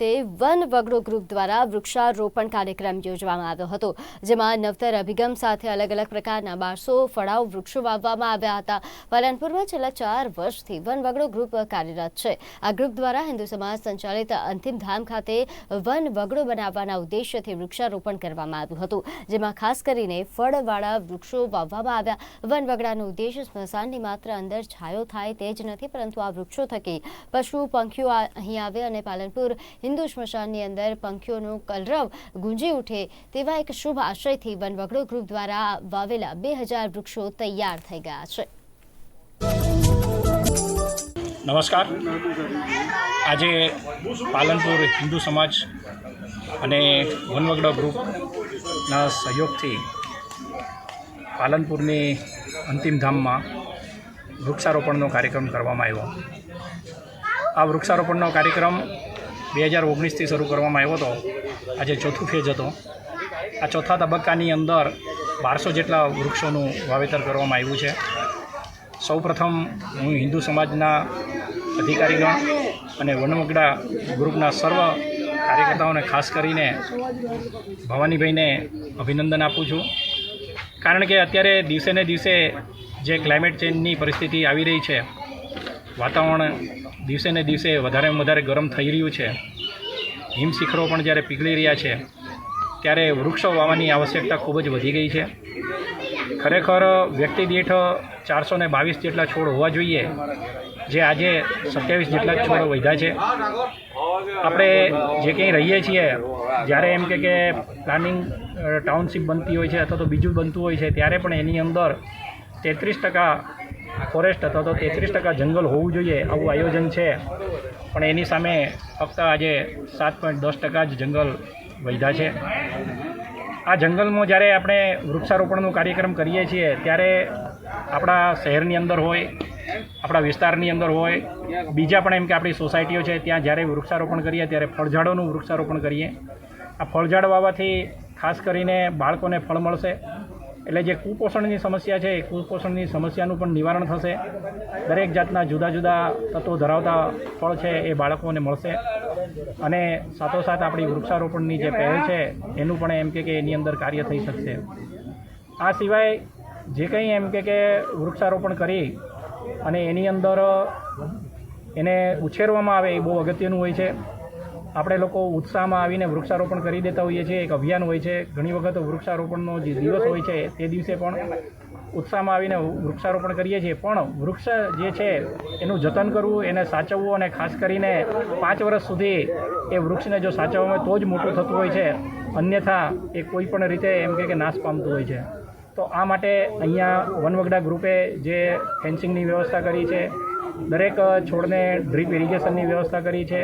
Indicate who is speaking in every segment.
Speaker 1: One વગડો group દ્વારા વૃક્ષારોપણ કાર્યક્રમ યોજવામાં આવ્યો હતો, જેમાં નવતર અભિગમ સાથે અલગ અલગ પ્રકારના બારસો ફળાવ વૃક્ષો વાવવામાં આવ્યા હતા. પાલનપુરમાં છેલ્લા ચાર વર્ષથી વન વગડો ગ્રુપ કાર્યરત છે. આ ગ્રુપ દ્વારા હિન્દુ સમાજ સંચાલિત અંતિમ ધામ ખાતે વન વગડો બનાવવાના ઉદ્દેશ્યથી વૃક્ષારોપણ કરવામાં આવ્યું હતું, જેમાં ખાસ કરીને ફળવાળા વૃક્ષો વાવવામાં આવ્યા. વન વગડાનો ઉદ્દેશ સ્મશાનની માત્ર અંદર છાયો થાય તે જ નથી, પરંતુ આ વૃક્ષો થકી પશુ, પંખીઓ અહીં આવે અને પાલનપુર હિન્દુ સ્મશાનની અંદર પંખીઓનું કલરવ ગુંજી ઉઠે તેવા એક શુભ આશયથી વન વગડો ગ્રુપ દ્વારા વાવેલા બે હજાર વૃક્ષો તૈયાર થઈ ગયા છે.
Speaker 2: નમસ્કાર. આજે પાલનપુર હિન્દુ સમાજ અને વનવગડા ગ્રુપના સહયોગથી પાલનપુરની અંતિમ ધામમાં વૃક્ષારોપણનો કાર્યક્રમ કરવામાં આવ્યો. આ વૃક્ષારોપણનો કાર્યક્રમ બે હજાર ઓગણીસથી શરૂ કરવામાં આવ્યો હતો. આજે ચોથું ફેજ હતો. આ ચોથા તબક્કાની અંદર બારસો જેટલા વૃક્ષોનું વાવેતર કરવામાં આવ્યું છે. સૌપ્રથમ હું હિન્દુ સમાજના અધિકારીગણ અને વનવગડા ગ્રુપના સર્વ કાર્યકર્તાઓને ખાસ કરીને ભવાનીભાઈને અભિનંદન આપું છું. કારણ કે અત્યારે દિવસે ને દિવસે જે ક્લાઇમેટ ચેન્જની પરિસ્થિતિ આવી રહી છે વાતાવરણ દિવસે ને દિવસે વધારે વધારે ગરમ થઈ રહ્યું છે. હિમશિખરો પણ જ્યારે પીગળી રહ્યા છે, ત્યારે વૃક્ષો વાવવાની આવશ્યકતા ખૂબ જ વધી ગઈ છે. ખરેખર વ્યક્તિ દીઠ ચારસો ને બાવીસ જેટલા છોડ હોવા જોઈએ, જે આજે સત્યાવીસ જેટલા છોડ વધ્યા છે. આપણે જે કંઈ રહીએ છીએ, જ્યારે એમ કે કે પ્લાનિંગ ટાઉનશીપ બનતી હોય છે અથવા તો બીજું બનતું હોય છે, ત્યારે પણ એની અંદર તેત્રીસ ટકા ફોરેસ્ટ અથવા તો તેત્રીસ ટકા જંગલ હોવું જોઈએ આવું આયોજન છે. પણ એની સામે ફક્ત આજે સાત પોઈન્ટ દસ ટકા જ જંગલ વધ્યા છે. આ જંગલમાં જ્યારે આપણે વૃક્ષારોપણનો કાર્યક્રમ કરીએ છીએ, ત્યારે આપણા શહેરની અંદર હોય, આપણા વિસ્તારની અંદર હોય, બીજા પણ એમ કે આપણી સોસાયટીઓ છે, ત્યાં જ્યારે વૃક્ષારોપણ કરીએ, ત્યારે ફળઝાડોનું વૃક્ષારોપણ કરીએ. આ ફળઝાડ વાવવાથી ખાસ કરીને બાળકોને ફળ મળશે. એટલે જે કુપોષણની સમસ્યા છે, એ કુપોષણની સમસ્યાનું પણ નિવારણ થશે. દરેક જાતના જુદા જુદા તત્વો ધરાવતા ફળ છે, એ બાળકોને મળશે. અને સાથોસાથ આપણી વૃક્ષારોપણની જે પહેલ છે, એનું પણ એમ કે એની અંદર કાર્ય થઈ શકશે. આ સિવાય જે કંઈ એમ કે વૃક્ષારોપણ કરી અને એની અંદર એને ઉછેરવામાં આવે એ બહુ અગત્યનું હોય છે. આપણે લોકો ઉત્સાહમાં આવીને વૃક્ષારોપણ કરી દેતા હોઈએ છીએ. એક અભિયાન હોય છે. ઘણી વખત વૃક્ષારોપણનો જે દિવસ હોય છે, તે દિવસે પણ ઉત્સાહમાં આવીને વૃક્ષારોપણ કરીએ છીએ. પણ વૃક્ષ જે છે, એનું જતન કરવું, એને સાચવવું અને ખાસ કરીને પાંચ વર્ષ સુધી એ વૃક્ષને જો સાચવવામાં તો જ મોટું થતું હોય છે. અન્યથા એ કોઈ પણ રીતે એમ કે નાશ પામતું હોય છે. તો આ માટે અહીંયા વનવગડા ગ્રુપે જે ફેન્સિંગની વ્યવસ્થા કરી છે દરેક છોડને ડ્રીપ ઇરિગેશનની વ્યવસ્થા કરી છે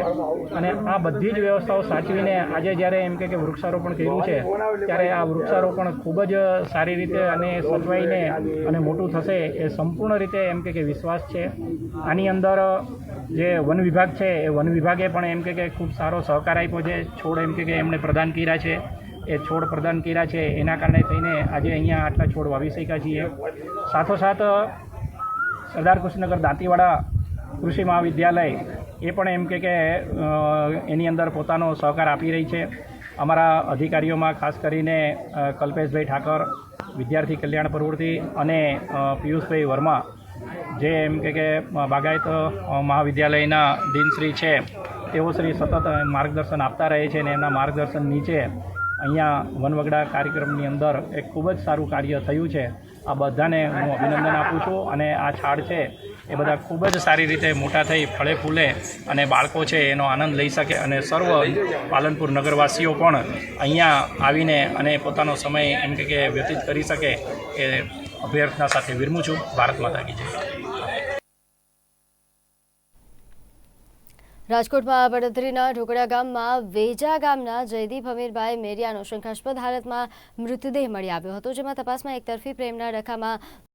Speaker 2: અને આ બધી જ વ્યવસ્થાઓ સાચવીને આજે જ્યારે એમ કે વૃક્ષારોપણ કર્યું છે, ત્યારે આ વૃક્ષારોપણ ખૂબ જ સારી રીતે અને સચવાઈને અને મોટું થશે એ સંપૂર્ણ રીતે એમ કે વિશ્વાસ છે. આની અંદર જે વન વિભાગ છે, એ વન વિભાગે પણ એમ કે ખૂબ સારો સહકાર આપ્યો છે. છોડ એમ કે એમણે પ્રદાન કર્યા છે. એ છોડ પ્રદાન કર્યા છે. એના કારણે થઈને આજે અહીંયા આટલા છોડ વાવી શક્યા છીએ. સાથોસાથ સરદાર કૃષ્ણનગર દાંતીવાડા કૃષિ મહાવિદ્યાલય એ પણ એમ કે કે એની અંદર પોતાનો સહકાર આપી રહી છે. અમારા અધિકારીઓમાં ખાસ કરીને કલ્પેશભાઈ ઠાકર, વિદ્યાર્થી કલ્યાણ પ્રવૃત્તિ અને પિયુષભાઈ વર્મા જે એમ કે કે, બાગાયત મહાવિદ્યાલયના દિનશ્રી છે, તેઓ શ્રી સતત માર્ગદર્શન આપતા રહે છે અને એમના માર્ગદર્શન નીચે અહીંયા વનવગડા કાર્યક્રમની અંદર એક ખૂબ જ સારું કાર્ય થયું છે. આ બધાને હું અભિનંદન આપું છું અને આ છાડ છે એ બધા ખૂબ જ સારી રીતે મોટા થઈ, ફળે ફૂલે અને બાળકો છે એનો આનંદ લઈ શકે અને સર્વ પાલનપુર નગરવાસીઓ પણ અહીંયા આવીને અને પોતાનો સમય એમ કે વ્યતીત કરી શકે એ અભ્યર્થના સાથે વિરમું છું. ભારત માતા કી જય.
Speaker 1: રાજકોટમાં વડોદરીના ઢોકડા ગામમાં વેજા ગામના જયદીપ હમીરભાઈ મેરિયાનો શંકાસ્પદ હાલતમાં મૃતદેહ મળી આવ્યો હતો, જેમાં તપાસમાં એકતરફી પ્રેમના ડખામાં